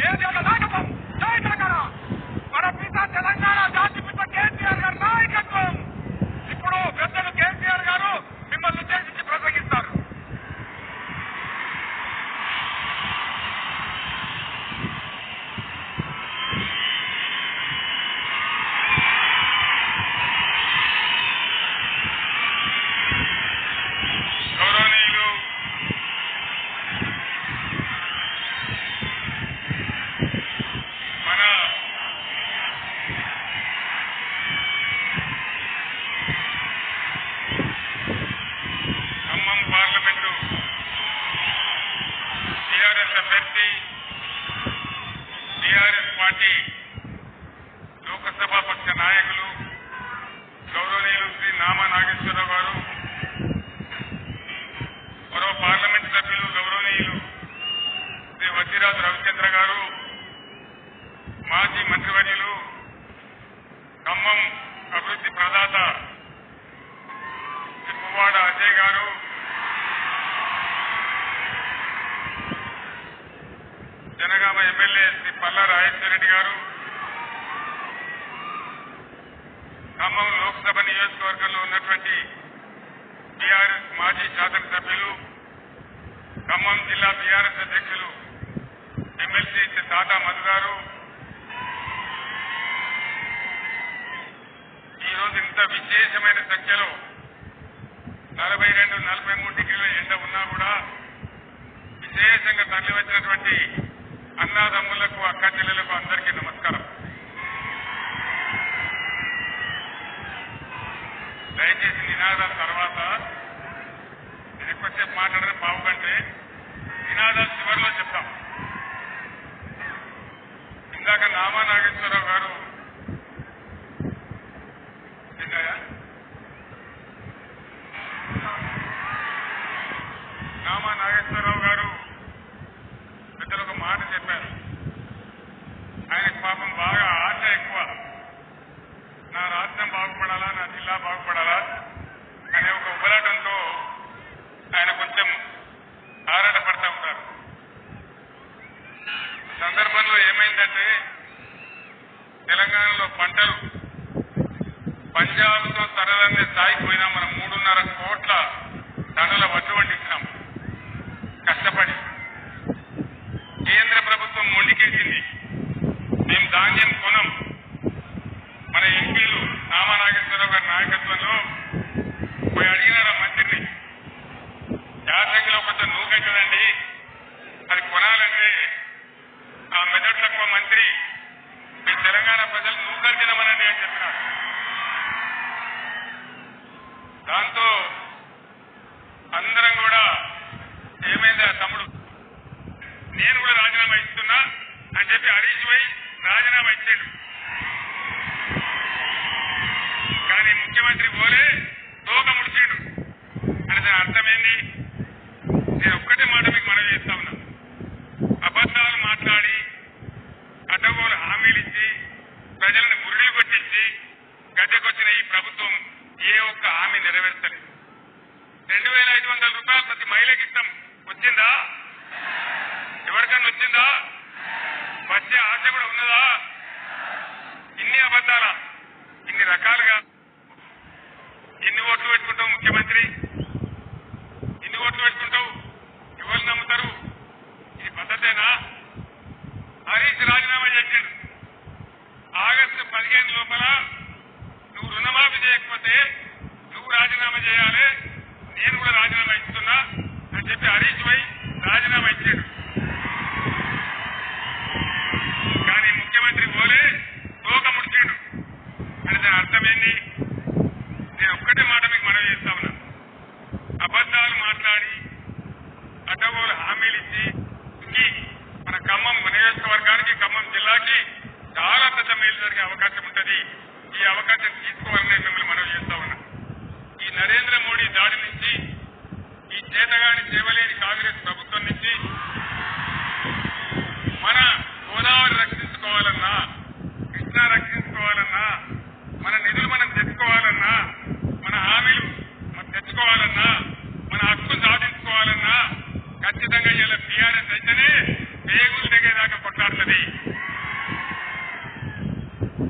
Yeah, yeah, yeah. Party Lok Sabha పక్ష నాయకులు గౌరవనీయులు శ్రీ నామా నాగేశ్వరరావు గారు మరో పార్లమెంట్ సభ్యులు గౌరవనీయులు శ్రీ వజ్జిరాజు రవిచంద్ర గారు మాజీ మంత్రివర్యులు ఖమ్మం అభివృద్ధి ప్రదాత శ్రీ పువ్వాడ అజయ్ గారు ఎమ్మెల్యే శ్రీ పల్లా రాజేశ్వర రెడ్డి గారు ఖమ్మం లోక్సభ నియోజకవర్గంలో ఉన్నటువంటి టీఆర్ఎస్ మాజీ శాసనసభ్యులు ఖమ్మం జిల్లా టీఆర్ఎస్ అధ్యక్షులు ఎమ్మెల్సీ శ్రీ తాతా మధు గారు. ఈ రోజు ఇంత విశేషమైన సంఖ్యలో నలభై రెండు నలభై మూడు డిగ్రీల ఎండ ఉన్నా కూడా విశేషంగా తరలి వచ్చినటువంటి అన్నాదమ్ములకు అక్క చెల్లెలకు అందరికీ నమస్కారం. దయచేసి నినాదాల తర్వాత నేను ఎక్కువసేపు మాట్లాడడం బాగుంటే నినాదాలు చివరిలో చెప్తాం. ఇందాక నామా నాగేశ్వరరావు గారు పంజాబ్తో స్థాయికి పోయినా మనం మూడున్నర కోట్ల ధరల వడ్లు పండించినాం కష్టపడి. కేంద్ర ప్రభుత్వం మొండికెక్కింది. మేము ధాన్యం కొనం. రాజీనామా అని చెప్పి హరీష్ భాయ్ రాజీనామా ఇచ్చాడు. కానీ ముఖ్యమంత్రి పోలే తోక ముడిచాడు. అని దాని అర్థమైంది? నేను ఒక్కటే మాట మీకు మనవి చేస్తా ఉన్నా. అబద్ధాలు మాట్లాడి అడ్డగోలు హామీలు ఇచ్చి ప్రజలను గురిడి కొట్టించి గద్దెకొచ్చిన ఈ ప్రభుత్వం ఏ ఒక్క హామీ నెరవేర్చలేదు. రెండు వేల ఐదు వందల రూపాయలు ప్రతి మహిళకి ఇస్తాం. వచ్చిందా? ఎవరికన్నా వచ్చిందా? వచ్చే ఆశ కూడా ఉన్నదా? ఇన్ని అబద్ధాల? ఇన్ని రకాలుగా? ఎన్ని ఓట్లు పెట్టుకుంటావు ముఖ్యమంత్రి? ఎన్ని ఓట్లు పెట్టుకుంటావు? ఎవరు నమ్ముతారు? ఇది పద్ధతేనా? హరీష్ రాజీనామా చేసిండు. ఆగస్టు పదిహేను లోపల నువ్వు రుణమాఫీ చేయకపోతే నువ్వు రాజీనామా చేయాలి. నేను కూడా రాజీనామా ఇస్తున్నా అని చెప్పి హరీష్ భాయ్ రాజీనామా ఇచ్చాడు. ఉద్యోగులు హామీలు ఇచ్చి మన ఖమ్మం నియోజకవర్గానికి ఖమ్మం జిల్లాకి చాలా పెద్ద మేలు జరిగే అవకాశం ఉంటుంది. ఈ అవకాశం తీసుకోవాలని మిమ్మల్ని మనం చేస్తా ఉన్నా. ఈ నరేంద్ర మోడీ దాడి నుంచి ఈ చేతగాని చేయలేని కాంగ్రెస్ ప్రభుత్వం నుంచి మన గోదావరి రక్షించుకోవాలన్నా కృష్ణా రక్షించుకోవాలన్నా మన నిధులు మనం తెచ్చుకోవాలి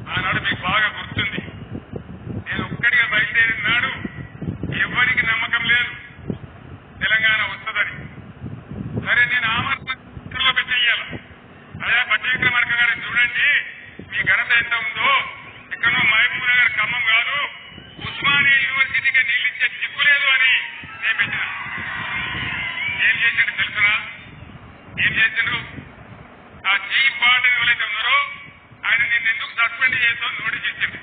ఆనాడు మీకు బాగా గుర్తుంది. నేను ఒక్కడిగా బయలుదేరిన నాడు ఎవరికి నమ్మకం లేదు. తెలంగాణ వస్తుందని. సరే నేను ఆమరణలో పెట్టేయాల అదే పట్టి విక్రమార్క గారిని చూడండి. మీ ఘనత ఎంత ఉందో. ఎక్కడో మహబూబ్ గారి ఖమ్మం కాదు. ఉస్మానియా యూనివర్సిటీకి నీళ్ళు ఇచ్చే చిక్కు లేదు అని నేను పెట్టిన. ఏం చేశాడు తెలుసురా ఏం చేశాడు ఆ జీ పాటిల్ ఎవరైతే ఉన్నారో ఆయన నేను ఎందుకు సస్పెండ్ చేస్తావు నోటీస్ ఇచ్చింది.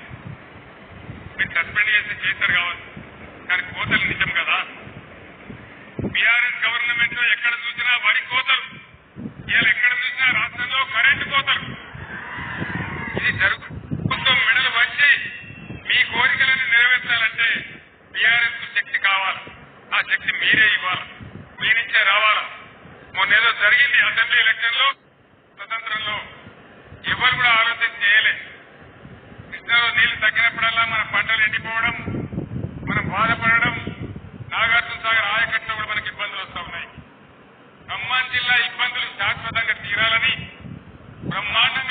మీరు సస్పెండ్ చేస్తే చేస్తారు కావచ్చు. కానీ కోతలు నిజం కదా? బీఆర్ఎస్ గవర్నమెంట్లో ఎక్కడ చూసినా వరి కోతలు ఇవాళ ఎక్కడ చూసినా రాష్ట్రంలో కరెంటు కోతలు. ఇది జరుగు ప్రభుత్వం మెడలు వచ్చి మీ కోరికలను నెరవేర్చాలంటే బీఆర్ఎస్కు శక్తి కావాలి? ఆ శక్తి మీరే ఇవ్వాలి? మీ నుంచే రావాలా? మొన్నేదో జరిగింది అసెంబ్లీ ఎలక్షన్లో స్వతంత్రంలో. ఎవరు కూడా ఆలోచన చేయలేదు కృష్ణాలో నీళ్ళు తగ్గినప్పుడల్లా మన పంటలు ఎండిపోవడం మనం బాధపడడం నాగార్జున సాగర్ ఆయకట్టులో కూడా మనకి ఇబ్బందులు వస్తూ ఉన్నాయి. ఖమ్మం జిల్లా ఇబ్బందులు శాశ్వతంగా తీరాలని బ్రహ్మాండంగా